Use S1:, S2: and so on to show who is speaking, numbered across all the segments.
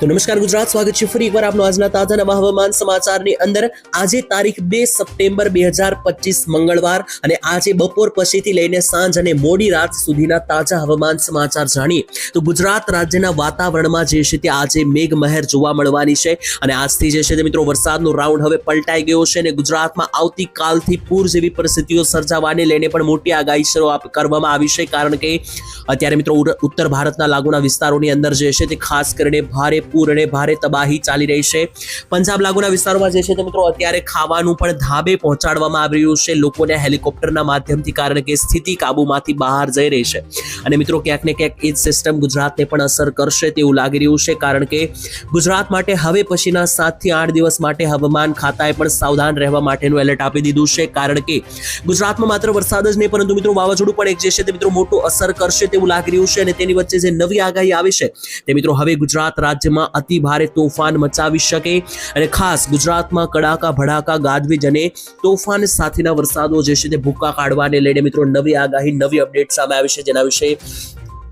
S1: તો નમસ્કાર ગુજરાત, સ્વાગત છે ફરી એકવાર આપનો આજના તાજા નવા હવામાન સમાચારની અંદર. આજે તારીખ બે સપ્ટેમ્બર બે હજાર પચીસ મંગળવાર અને આજે બપોર પછીથી લઈને સાંજ અને મોડી રાત સુધીના તાજા હવામાન સમાચાર જાણીએ. તો ગુજરાત રાજ્યના વાતાવરણમાં જે છે તે આજે મેઘમહેર જોવા મળવાની છે અને આજથી જે છે તે મિત્રો વરસાદનો રાઉન્ડ હવે પલટાઈ ગયો છે અને ગુજરાતમાં આવતીકાલથી પૂર જેવી પરિસ્થિતિઓ સર્જાવાને લઈને પણ મોટી આગાહી કરવામાં આવી છે કારણ કે અત્યારે મિત્રો ઉત્તર ભારતના લાગુના વિસ્તારોની અંદર જે છે તે ખાસ કરીને ભારે પૂર અને ભારે તબાહી ચાલી રહી છે. પંજાબ લાગુના વિસ્તારોમાં જે છે તે મિત્રો અત્યારે ખાવાનું પણ ધાબે પહોંચાડવામાં આવી રહ્યું છે. લોકોને હેલિકોપ્ટરના માધ્યમથી કારણ કે સ્થિતિ કાબુમાંથી બહાર જઈ રહી છે. અને મિત્રો ક્યાંક ને ક્યાંક એ જ સિસ્ટમ ગુજરાતને પણ અસર કરશે તેવું લાગી રહ્યું છે કારણ કે ગુજરાત માટે હવે પછીના સાતથી આઠ દિવસ માટે હવામાન ખાતાએ પણ સાવધાન રહેવા માટેનું એલર્ટ આપી દીધું છે. કારણ કે ગુજરાતમાં માત્ર વરસાદ જ નહીં, પરંતુ મિત્રો વાવાઝોડું પણ એક જે છે તે મિત્રો મોટું અસર કરશે તેવું લાગી રહ્યું છે અને તેની વચ્ચે જે નવી આગાહી આવી છે તે મિત્રો હવે ગુજરાત રાજ્યમાં અતિ ભારે તોફાન મચાવી શકે અને ખાસ ગુજરાતમાં કડાકા, ભડાકા, ગાજવીજ અને તોફાન સાથેના વરસાદો જે છે તે ભૂકા કાઢવાને લઈને મિત્રો નવી આગાહી, નવી અપડેટ સામે આવી છે. જેના વિશે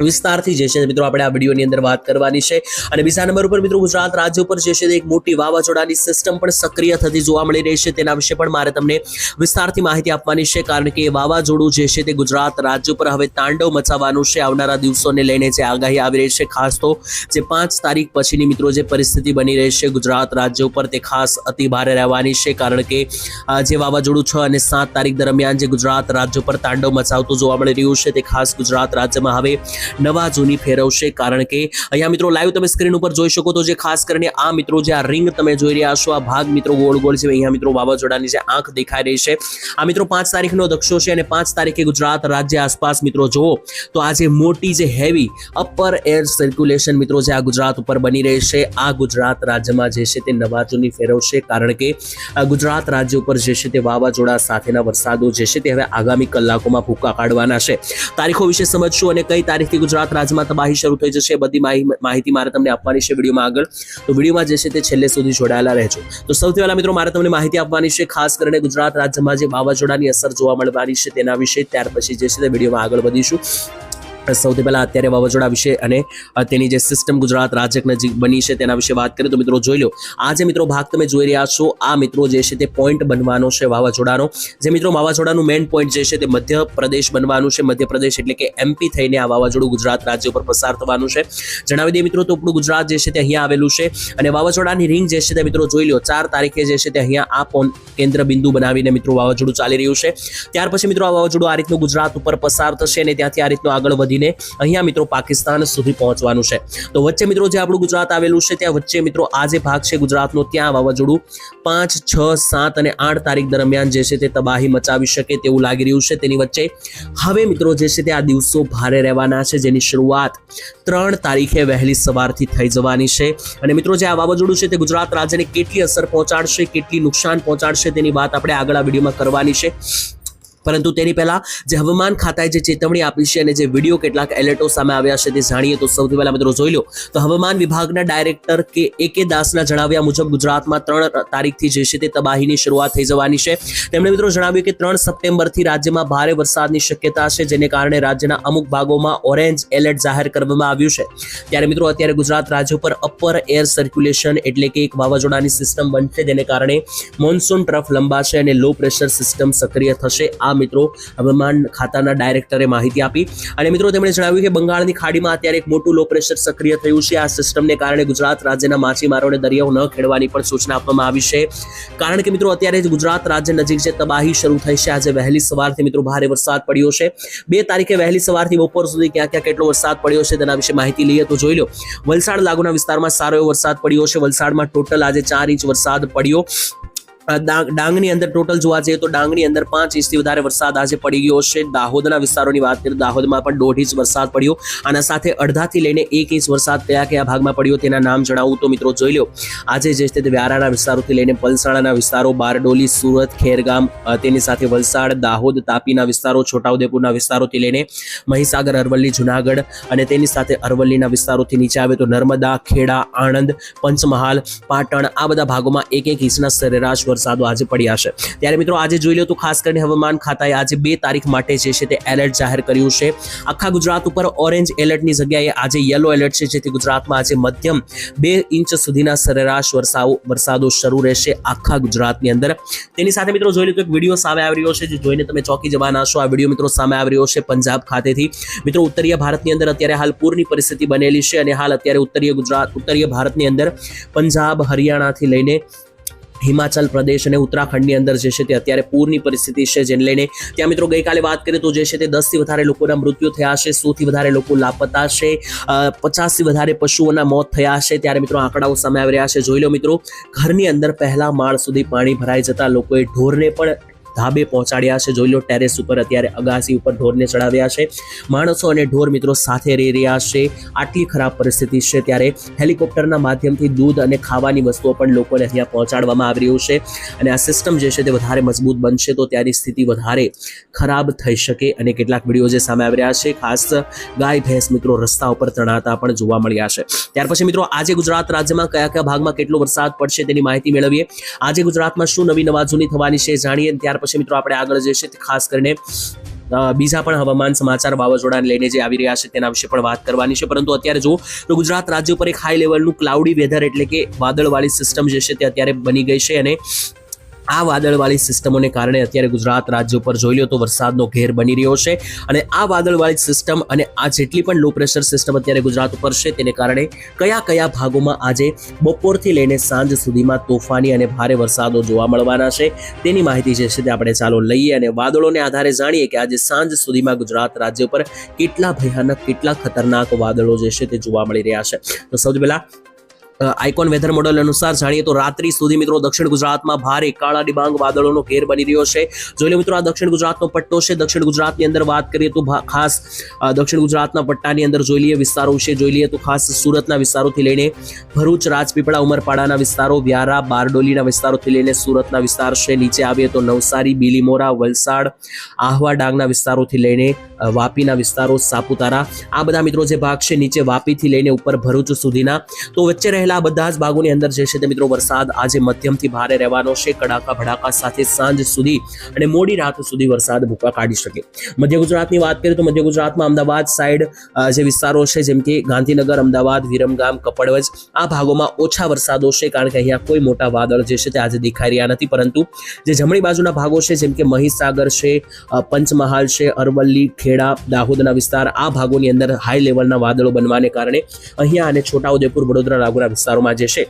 S1: વિસ્તારથી જે છે મિત્રો આપણે આ વિડીયોની અંદર વાત કરવાની છે. અને બીજા નંબર ઉપર મિત્રો ગુજરાત રાજ્ય ઉપર જે છે એક મોટી વાવાઝોડાની સિસ્ટમ પણ સક્રિય થતી જોવા મળી રહી છે. તેના વિશે પણ મારે તમને વિસ્તારથી માહિતી આપવાની છે કારણ કે વાવાઝોડું જે છે તે ગુજરાત રાજ્ય ઉપર હવે તાંડવ મચાવવાનું છે. આવનારા દિવસોને લઈને જે આગાહી આવી રહી છે, ખાસ તો જે પાંચ તારીખ પછીની મિત્રો જે પરિસ્થિતિ બની રહી છે ગુજરાત રાજ્ય ઉપર તે ખાસ અતિ ભારે રહેવાની છે કારણ કે જે વાવાઝોડું છ અને સાત તારીખ દરમિયાન જે ગુજરાત રાજ્ય ઉપર તાંડવ મચાવતું જોવા મળી રહ્યું છે, તે ખાસ ગુજરાત રાજ્યમાં હવે નવા જૂની ફેરવશે કારણ કે અહીંયા મિત્રો લાઈવ તમે સ્ક્રીન ઉપર જોઈ શકો તો જે ખાસ કરીને આ મિત્રો જે આ રિંગ તમે જોઈ રહ્યા છો, આ ભાગ મિત્રો ગોળ ગોળ છે, અહીંયા મિત્રો વાવાઝોડાની જે આંખ દેખાઈ રહી છે. આ મિત્રો પાંચ તારીખનો દક્ષો છે અને પાંચ તારીખે ગુજરાત રાજ્ય આસપાસ મિત્રો જુઓ તો આજે મોટી જે હેવી અપર એર સર્ક્યુલેશન મિત્રો જે આ ગુજરાત ઉપર બની રહી છે, આ ગુજરાત રાજ્યમાં જે છે તે નવા જૂની ફેરવશે કારણ કે ગુજરાત રાજ્ય ઉપર જે છે તે વાવાઝોડા સાથેના વરસાદો જે છે તે હવે આગામી કલાકોમાં ભૂકા કાઢવાના છે. તારીખો વિશે સમજશું અને કઈ તારીખથી ગુજરાત રાજ્યમાં તબાહી શરૂ થઈ જશે. બધી માહિ- માહિતી મારે તમને આપવાની છે વિડીયોમાં આગળ. તો વિડીયોમાં જે છે તે છેલ્લે સુધી જોડાયેલા રહેજો. તો સૌથી પહેલા મિત્રો મારે તમને માહિતી આપવાની છે, ખાસ કરીને ગુજરાત રાજ્યમાં જે વાવાઝોડાની અસર જોવા મળવાની છે તેના વિશે. ત્યાર પછી જે છે તે વિડીયોમાં આગળ વધીશું. સૌથી પહેલાં અત્યારે વાવાઝોડા વિશે અને તેની જે સિસ્ટમ ગુજરાત રાજ્ય નજીક બની છે તેના વિશે વાત કરીએ તો મિત્રો જોઈ લો, આ જે મિત્રો ભાગ તમે જોઈ રહ્યા છો, આ મિત્રો જે છે તે પોઈન્ટ બનવાનો છે વાવાઝોડાનો. જે મિત્રો વાવાઝોડાનું મેઇન પોઈન્ટ જે છે તે મધ્યપ્રદેશ બનવાનું છે. મધ્યપ્રદેશ એટલે કે એમપી થઈને આ વાવાઝોડું ગુજરાત રાજ્ય ઉપર પસાર થવાનું છે. જણાવી દઈએ મિત્રો તો આપણું ગુજરાત જે છે તે અહીંયા આવેલું છે અને વાવાઝોડાની રિંગ જે છે તે મિત્રો જોઈ લો, ચાર તારીખે જે છે તે અહીંયા આ કેન્દ્ર બિંદુ બનાવીને મિત્રો વાવાઝોડું ચાલી રહ્યું છે. ત્યાર પછી મિત્રો આ વાવાઝોડું આ રીતનું ગુજરાત ઉપર પસાર થશે અને ત્યાંથી આ રીતનું આગળ વધીને અહીંયા મિત્રો પાકિસ્તાન સુધી પહોંચવાનું છે. તો વચ્ચે મિત્રો જે આપણું ગુજરાત આવેલું છે, ત્યાં વચ્ચે મિત્રો આ જે ભાગ છે ગુજરાતનો, ત્યાં વાવાઝોડું પાંચ, છ, સાત અને આઠ તારીખ દરમિયાન જે છે તે તબાહી મચાવી શકે તેવું લાગી રહ્યું છે. તેની વચ્ચે હવે મિત્રો જે છે તે આ દિવસો ભારે રહેવાના છે, જેની શરૂઆત ત્રણ તારીખે વહેલી સવારથી થઈ જવાની છે. અને મિત્રો જે આ વાવાઝોડું છે તે ગુજરાત રાજ્યને કેટલી અસર પહોંચાડશે, કેટલી નુકસાન પહોંચાડશે તેની વાત આપણે આગળ આ વિડીયોમાં કરવાની છે. પરંતુ તેની પહેલા જે હવામાન ખાતાએ જે ચેતવણી આપી છે અને જે વીડિયો કેટલાક એલર્ટો સામે આવ્યા છે તે જાણીએ તો સૌથી પહેલા મિત્રો જોઈ લો. તો હવામાન વિભાગના ડાયરેક્ટર કે એ કે દાસના જણાવ્યા મુજબ ગુજરાતમાં ત્રણ તારીખથી જે છે તે તબાહીની શરૂઆત થઈ જવાની છે. તેમણે મિત્રો જણાવ્યું કે ત્રણ સપ્ટેમ્બરથી રાજ્યમાં ભારે વરસાદની શક્યતા છે, જેને કારણે રાજ્યના અમુક ભાગોમાં ઓરેન્જ એલર્ટ જાહેર કરવામાં આવ્યું છે. ત્યારે મિત્રો અત્યારે ગુજરાત રાજ્ય પર અપર એર સર્ક્યુલેશન એટલે કે એક વાવાઝોડાની સિસ્ટમ બનશે, જેને કારણે મોન્સૂન ટ્રફ લંબાશે અને લો પ્રેશર સિસ્ટમ સક્રિય થશે. આ મિત્રો. હવામાન ખાતાના ડાયરેક્ટરે માહિતી આપી. અને મિત્રો, તેમણે જણાવ્યું કે બંગાળની ખાડીમાં અત્યારે એક મોટું લો પ્રેશર સક્રિય થયું છે. આ સિસ્ટમને કારણે ગુજરાત રાજ્યના માછીમારોને દરિયાઓ ન ખેડવાની પણ સૂચના આપવામાં આવી છે. કારણ કે, મિત્રો, અત્યારે ગુજરાત રાજ્ય નજીક જે તબાહી શરૂ થઈ છે. આજે વહેલી સવારથી, મિત્રો, ભારે વરસાદ પડ્યો છે. બે તારીખે વહેલી સવારથી બપોર સુધી ક્યાં ક્યાં કેટલો વરસાદ પડ્યો છે તેના વિશે માહિતી લઈએ તો જોઈ લો. વલસાડ લાગુના વિસ્તારમાં સારો એવો વરસાદ પડ્યો છે. વલસાડમાં ટોટલ આજે ચાર ઇંચ વરસાદ પડ્યો. ડાંગની અંદર ટોટલ જોવા જઈએ તો ડાંગની અંદર પાંચ ઇંચથી વધારે વરસાદ આજે પડી ગયો છે. દાહોદના વિસ્તારોની વાત કરીએ દાહોદમાં પણ દોઢ ઇંચ વરસાદ પડ્યો. આના સાથે અડધાથી લઈને એક ઇંચ વરસાદ કયા કયા ભાગમાં પડ્યો તેના નામ જણાવું તો મિત્રો જોઈ લો. આજે જે છે તે વ્યારાના વિસ્તારોથી લઈને પલસાણાના વિસ્તારો, બારડોલી, સુરત, ખેરગામ તેની સાથે વલસાડ, દાહોદ, તાપીના વિસ્તારો, છોટાઉદેપુરના વિસ્તારોથી લઈને મહીસાગર, અરવલ્લી, જુનાગઢ અને તેની સાથે અરવલ્લીના વિસ્તારોથી નીચે આવે તો નર્મદા, ખેડા, આણંદ, પંચમહાલ, પાટણ આ બધા ભાગોમાં એક એક ઇંચના સરેરાશ વરસાદો આજે પડ્યા છે. ત્યારે મિત્રો આજે જોઈ લો તો ખાસ કરીને હવામાન ખાતાએ આજે બે તારીખ માટે જે છે તે એલર્ટ જાહેર કર્યું છે. આખા ગુજરાત ઉપર ઓરેન્જ એલર્ટની જગ્યાએ આજે યલો એલર્ટ છે, જેથી ગુજરાતમાં આજે મધ્યમ બે ઇંચ સુધીના સરેરાશ વરસાવો વરસાદો શરૂ રહેશે આખા ગુજરાતની અંદર. તેની સાથે મિત્રો જોઈ લો તો એક વીડિયો સામે આવી રહ્યો છે, જે જોઈને તમે ચોકી જવાના છો. આ વીડિયો મિત્રો સામે આવી રહ્યો છે પંજાબ ખાતેથી. મિત્રો ઉત્તરીય ભારતની અંદર અત્યારે હાલ પૂરની પરિસ્થિતિ બનેલી છે અને હાલ અત્યારે ઉત્તરીય ગુજરાત, ઉત્તરીય ભારતની અંદર પંજાબ, હરિયાણાથી લઈને હિમાચલ પ્રદેશ અને ઉત્તરાખંડની અંદર જે છે તે અત્યારે પૂરની પરિસ્થિતિ છે, જેને લઈને ત્યાં મિત્રો ગઈકાલે વાત કરીએ તો જે છે તે દસથી વધારે લોકોના મૃત્યુ થયા છે, સોથી વધારે લોકો લાપતા છે પચાસથી વધારે પશુઓના મોત થયા છે. ત્યારે મિત્રો આંકડાઓ સામે આવી રહ્યા છે. જોઈ લો મિત્રો, ઘરની અંદર પહેલા માળ સુધી પાણી ભરાઈ જતા લોકોએ ઢોરને પણ ધાબે પહોંચાડ્યા છે. જોઈ લો ટેરેસ ઉપર અત્યારે અગાસી ઉપર ઢોરને ચડાવ્યા છે. માણસો અને ઢોર મિત્રો સાથે રહી રહ્યા છે. આટલી ખરાબ પરિસ્થિતિ છે ત્યારે હેલિકોપ્ટરના માધ્યમથી દૂધ અને ખાવાની વસ્તુઓ પણ લોકોને અહીંયા પહોંચાડવામાં આવી રહ્યું છે. અને આ સિસ્ટમ જે છે તે વધારે મજબૂત બનશે તો ત્યાંની સ્થિતિ વધારે ખરાબ થઈ શકે અને કેટલાક વીડિયો જે સામે આવી રહ્યા છે, ખાસ ગાય, ભેંસ મિત્રો રસ્તા ઉપર તણાતા પણ જોવા મળ્યા છે. ત્યાર પછી મિત્રો, આજે ગુજરાત રાજ્યમાં કયા કયા ભાગમાં કેટલો વરસાદ પડશે તેની માહિતી મેળવીએ. આજે ગુજરાતમાં શું નવી નવાજૂની થવાની છે જાણીએ. ત્યાર પછી મિત્રો આપણે આગળ જે તે ખાસ કરીને બીજા પણ હવામાન સમાચાર વાવાઝોડાને લઈને જે આવી રહ્યા છે તેના વિશે પણ વાત કરવાની છે. પરંતુ અત્યારે જો તો ગુજરાત રાજ્ય ઉપર એક હાઈ લેવલનું ક્લાઉડી વેધર એટલે કે વાદળવાળી સિસ્ટમ જે છે તે અત્યારે બની ગઈ છે અને આ વાદળવાળી સિસ્ટમોને કારણે અત્યારે ગુજરાત રાજ્ય ઉપર જોઈ લો તો વરસાદનો ઘેર બની રહ્યો છે. અને આ વાદળવાળી સિસ્ટમ અને આ જેટલી પણ લો પ્રેશર સિસ્ટમ અત્યારે ગુજરાત ઉપર છે તેને કારણે કયા કયા ભાગોમાં આજે બપોરથી લઈને સાંજ સુધીમાં તોફાની અને ભારે વરસાદો જોવા મળવાના છે તેની માહિતી જે છે તે આપણે ચાલો લઈએ અને વાદળોને આધારે જાણીએ કે આજે સાંજ સુધીમાં ગુજરાત રાજ્ય પર કેટલા ભયાનક, કેટલા ખતરનાક વાદળો જે છે તે જોવા મળી રહ્યા છે. તો સૌથી પહેલા આઇકોન વેધર મોડલ અનુસાર જાણીએ તો રાત્રિ સુધી મિત્રો દક્ષિણ ગુજરાતમાં ભારે કાળા ડિબાંગ વાદળોનો ઘેર બની રહ્યો છે. જોઈ લો મિત્રો, આ દક્ષિણ ગુજરાતનો પટ્ટો છે. દક્ષિણ ગુજરાતની અંદર વાત કરીએ તો ખાસ દક્ષિણ ગુજરાતના પટ્ટાની અંદર જોઈ લઈએ વિસ્તારો વિશે. જોઈ લઈએ તો ખાસ સુરતના વિસ્તારોથી લઈને ભરૂચ, રાજપીપળા, ઉમરપાડાના વિસ્તારો, વ્યારા, બારડોલીના વિસ્તારોથી લઈને સુરતના વિસ્તાર છે. નીચે આવીએ તો નવસારી, બીલીમોરા, વલસાડ, આહવા ડાંગના વિસ્તારોથી લઈને વાપીના વિસ્તારો, સાપુતારા. આ બધા મિત્રો જે ભાગ છે, નીચે વાપીથી લઈને ઉપર ભરૂચ સુધીના. તો વચ્ચે રહેલા બધા જ ભાગોની અંદર જે છે તે મિત્રો વરસાદ આજે મધ્યમથી ભારે રહેવાનો છે. કડાકા, ભડાકા સાથે સાંજ સુધી અને મોડી રાત સુધી વરસાદ ભૂકા કાઢી શકે. મધ્ય ગુજરાતની વાત કરીએ તો મધ્ય ગુજરાતમાં અમદાવાદ સાઈડ જે વિસ્તારો છે, જેમ કે ગાંધીનગર, અમદાવાદ, વિરમગામ, કપડવજ, આ ભાગોમાં ઓછા વરસાદો છે, કારણ કે અહીંયા કોઈ મોટા વાદળ જે છે તે આજે દેખાઈ રહ્યા નથી. પરંતુ જે જમણી બાજુના ભાગો છે, જેમ કે મહીસાગર છે પંચમહાલ છે, અરવલ્લી, ખેડા દાહોદના વિસ્તાર આ ભાગોની અંદર હાઈ લેવલના વાદળો બનવાને કારણે અહીંયા અને છોટાઉદેપુર વડોદરા, લાગુના વિસ્તારોમાં જે છે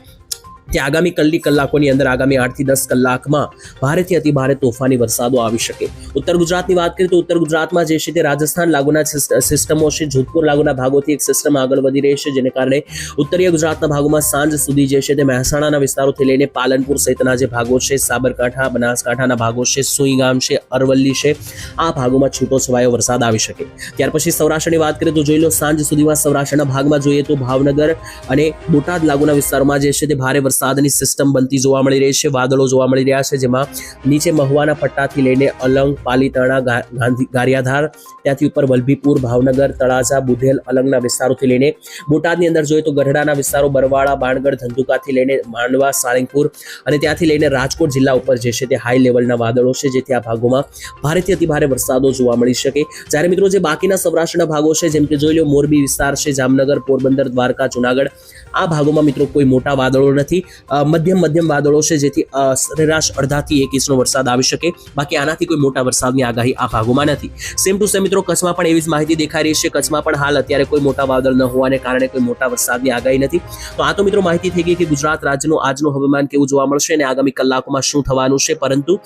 S1: તે આગામી કલ્લી કલાકોની અંદર, આગામી આઠથી દસ કલાકમાં ભારેથી અતિ ભારે તોફાની વરસાદો આવી શકે. ઉત્તર ગુજરાતની વાત કરીએ તો ઉત્તર ગુજરાતમાં જે છે તે રાજસ્થાન લાગુના સિસ્ટમો છે. જોધપુર લાગુના ભાગોથી એક સિસ્ટમ આગળ વધી રહી છે, જેને કારણે ઉત્તરીય ગુજરાતના ભાગોમાં સાંજ સુધી જે છે તે મહેસાણાના વિસ્તારોથી લઈને પાલનપુર સહિતના જે ભાગો છે, સાબરકાંઠા, બનાસકાંઠાના ભાગો છે, સુઈગામ છે, અરવલ્લી છે, આ ભાગોમાં છૂટો છવાયો વરસાદ આવી શકે. ત્યાર પછી સૌરાષ્ટ્રની વાત કરીએ તો જોઈ લો સાંજ સુધીમાં સૌરાષ્ટ્રના ભાગમાં જોઈએ તો ભાવનગર અને બોટાદ લાગુના વિસ્તારોમાં જે છે તે ભારે વરસાદની સિસ્ટમ બનતી જોવા મળી રહી છે, વાદળો જોવા મળી રહ્યા છે, જેમાં નીચે મહુવાના પટ્ટાથી લઈને અલંગ પાલીતાણા ગાંધી, ગારિયાધાર, ત્યાંથી ઉપર વલભીપુર, ભાવનગર, તળાજા, બુધેલ, અલંગના વિસ્તારોથી લઈને બોટાદની અંદર જોઈએ તો ગઢડાના વિસ્તારો, બરવાળા, બાણગઢ, ધંધુકાથી લઈને માંડવા, સાળંગપુર અને ત્યાંથી લઈને રાજકોટ જિલ્લા ઉપર જે છે તે હાઈ લેવલના વાદળો છે જેથી આ ભાગોમાં ભારેથી અતિભારે વરસાદો જોવા મળી શકે. જ્યારે મિત્રો જે બાકીના સૌરાષ્ટ્રના ભાગો છે, જેમ કે જોઈ લો મોરબી વિસ્તાર છે, જામનગર, પોરબંદર, દ્વારકા, જુનાગઢ, આ ભાગોમાં મિત્રો કોઈ મોટા વાદળો નથી. મધ્યમ મધ્યમ વાદળો છે જેથી સરેરાશ અડધાથી એક ઇંચનો વરસાદ આવી શકે. બાકી આનાથી કોઈ મોટા વરસાદની આગાહી આ ભાગોમાં નથી. સેમ ટુ સેમ મિત્રો, કચ્છમાં પણ એવી જ માહિતી દેખાઈ રહી છે. કચ્છમાં પણ હાલ અત્યારે કોઈ મોટા વાદળ ન હોવાને કારણે કોઈ મોટા વરસાદની આગાહી નથી. તો આ તો મિત્રો માહિતી થઈ ગઈ કે ગુજરાત રાજ્યનું આજનું હવામાન કેવું જોવા મળશે અને આગામી કલાકોમાં શું થવાનું છે. પરંતુ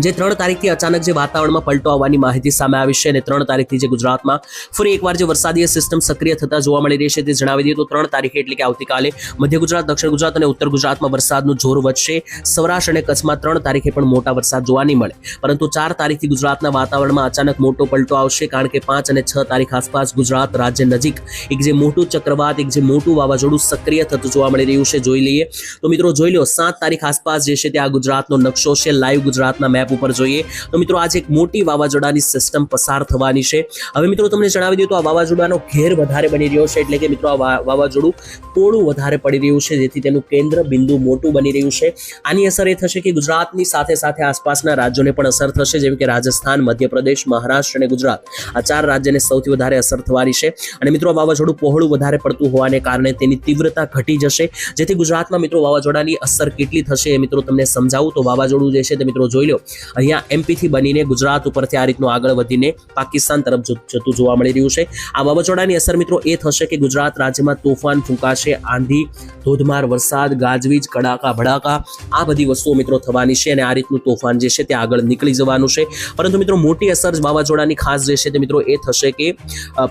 S1: જે ત્રણ તારીખથી અચાનક જે વાતાવરણમાં પલટો આવવાની માહિતી સામે આવી છે અને ત્રણ તારીખથી જે ગુજરાતમાં ફરી એકવાર જે વરસાદીય સિસ્ટમ સક્રિય થતા જોવા મળી રહી છે તે જણાવી દઈએ તો ત્રણ તારીખે એટલે કે આવતીકાલે મધ્ય ગુજરાત, દક્ષિણ ગુજરાત અને ઉત્તર ગુજરાતમાં વરસાદનું જોર વધશે. સૌરાષ્ટ્ર અને કચ્છમાં ત્રણ તારીખે પણ મોટા વરસાદ જોવા નહીં મળે. પરંતુ ચાર તારીખથી ગુજરાતના વાતાવરણમાં અચાનક મોટો પલટો આવશે કારણ કે પાંચ અને છ તારીખ આસપાસ ગુજરાત રાજ્ય નજીક એક જે મોટું ચક્રવાત, એક જે મોટું વાવાઝોડું સક્રિય થતું જોવા મળી રહ્યું છે. જોઈ લઈએ તો મિત્રો, જોઈ લો, સાત તારીખ આસપાસ જે છે તે આ ગુજરાતનો નકશો છે. લાઈવ ગુજરાતના મેપ મેપ ઉપર જોઈએ. તો મિત્રો, આજે એક મોટી વાવાઝોડાની સિસ્ટમ પસાર થવાની છે. હવે મિત્રો, તમને જણાવી દઉં તો આ વાવાઝોડાનો ઘેર વધારે બની રહ્યો છે, એટલે કે મિત્રો, આ વાવાઝોડું પોળું વધારે પડી રહ્યું છે, જેથી તેનું કેન્દ્ર બિંદુ મોટું બની રહ્યું છે. આની અસર એ થશે કે ગુજરાતની સાથે સાથે આસપાસના રાજ્યોને પણ અસર થશે, જેમ કે રાજસ્થાન, મધ્યપ્રદેશ, મહારાષ્ટ્ર અને ગુજરાત. આ ચાર રાજ્યને સૌથી વધારે અસર થવાની છે. અને મિત્રો વાવાઝોડું પહોળું વધારે પડતું હોવાને કારણે તેની તીવ્રતા ઘટી જશે. જેથી ગુજરાતમાં મિત્રો, વાવાઝોડાની અસર કેટલી થશે એ મિત્રો, તમને સમજાવું. તો વાવાઝોડું જે છે તે મિત્રો જોઈ લો. અહીંયા એમપીથી બનીને ગુજરાત ઉપરથી આ રીતનું આગળ વધીને પાકિસ્તાન તરફ જતું જોવા મળી રહ્યું છે. આ વાવાઝોડાની અસર મિત્રો એ થશે કે ગુજરાત રાજ્યમાં તોફાન ફૂંકાશે, આંધી, ધોધમાર વરસાદ, ગાજવીજ, કડાકા, ભડાકા, આ બધી વસ્તુઓ મિત્રો થવાની છે અને આ રીતનું તોફાન જે છે તે આગળ નીકળી જવાનું છે. પરંતુ મિત્રો મોટી અસર વાવાઝોડાની ખાસ જે છે તે મિત્રો એ થશે કે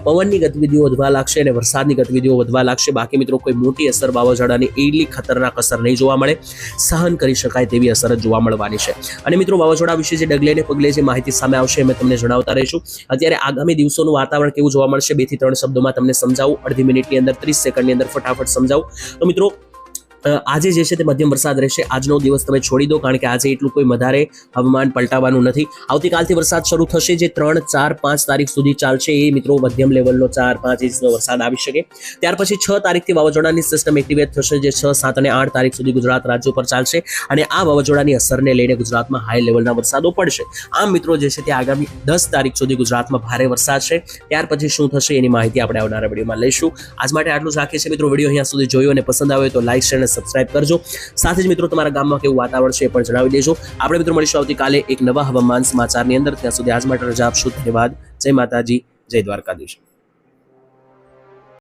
S1: પવનની ગતિવિધિઓ વધવા લાગશે અને વરસાદની ગતિવિધિઓ વધવા લાગશે. બાકી મિત્રો કોઈ મોટી અસર વાવાઝોડાની એટલી ખતરનાક અસર નહીં જોવા મળે. સહન કરી શકાય તેવી અસર જ જોવા મળવાની છે. અને મિત્રો વાવાઝોડા વિશે જે ડગલે ને પગલે જે માહિતી સામે આવશે અમે તમને જણાવતા રહીશું. અત્યારે આગામી દિવસોનું વાતાવરણ કેવું જોવા મળશે? બેથી ત્રણ શબ્દોમાં તમને સમજાવું. અડધી મિનિટની અંદર, ત્રીસ સેકન્ડની અંદર ફટાફટ સમજાવું. તો મિત્રો આજે જે છે તે મધ્યમ વરસાદ રહેશે. આજનો દિવસ તમે છોડી દો, કારણ કે આજે એટલું કોઈ વધારે હવામાન પલટાવાનું નથી. આવતીકાલથી વરસાદ શરૂ થશે જે ત્રણ, ચાર, પાંચ તારીખ સુધી ચાલશે. એ મિત્રો મધ્યમ લેવલનો ચાર, પાંચ ઇંચનો વરસાદ આવી શકે. ત્યાર પછી છ તારીખથી વાવાઝોડાની સિસ્ટમ એક્ટિવેટ થશે, જે છ, સાત અને આઠ તારીખ સુધી ગુજરાત રાજ્ય ઉપર ચાલશે. અને આ વાવાઝોડાની અસરને લઈને ગુજરાતમાં હાઈ લેવલના વરસાદો પડશે. આમ મિત્રો જે છે તે આગામી દસ તારીખ સુધી ગુજરાતમાં ભારે વરસાદ છે. ત્યાર પછી શું થશે એની માહિતી આપણે આવનારા વિડીયોમાં લઈશું. આજ માટે આટલું જ રાખીએ છીએ મિત્રો. વીડિયો અહીંયા સુધી જોયો અને પસંદ આવે તો લાઈક, શેર અને સબસ્ક્રાઇબ કરજો. સાથે જ મિત્રો, તમારા ગામમાં કેવું વાતાવરણ છે એ પણ જણાવી દેજો. આપણે મિત્રો મળીશું આવતીકાલે એક નવા હવામાન સમાચારની અંદર. ત્યાં સુધી આજ માટે રજા આપશું. ધન્યવાદ. જય માતાજી. જય દ્વારકાધીશ.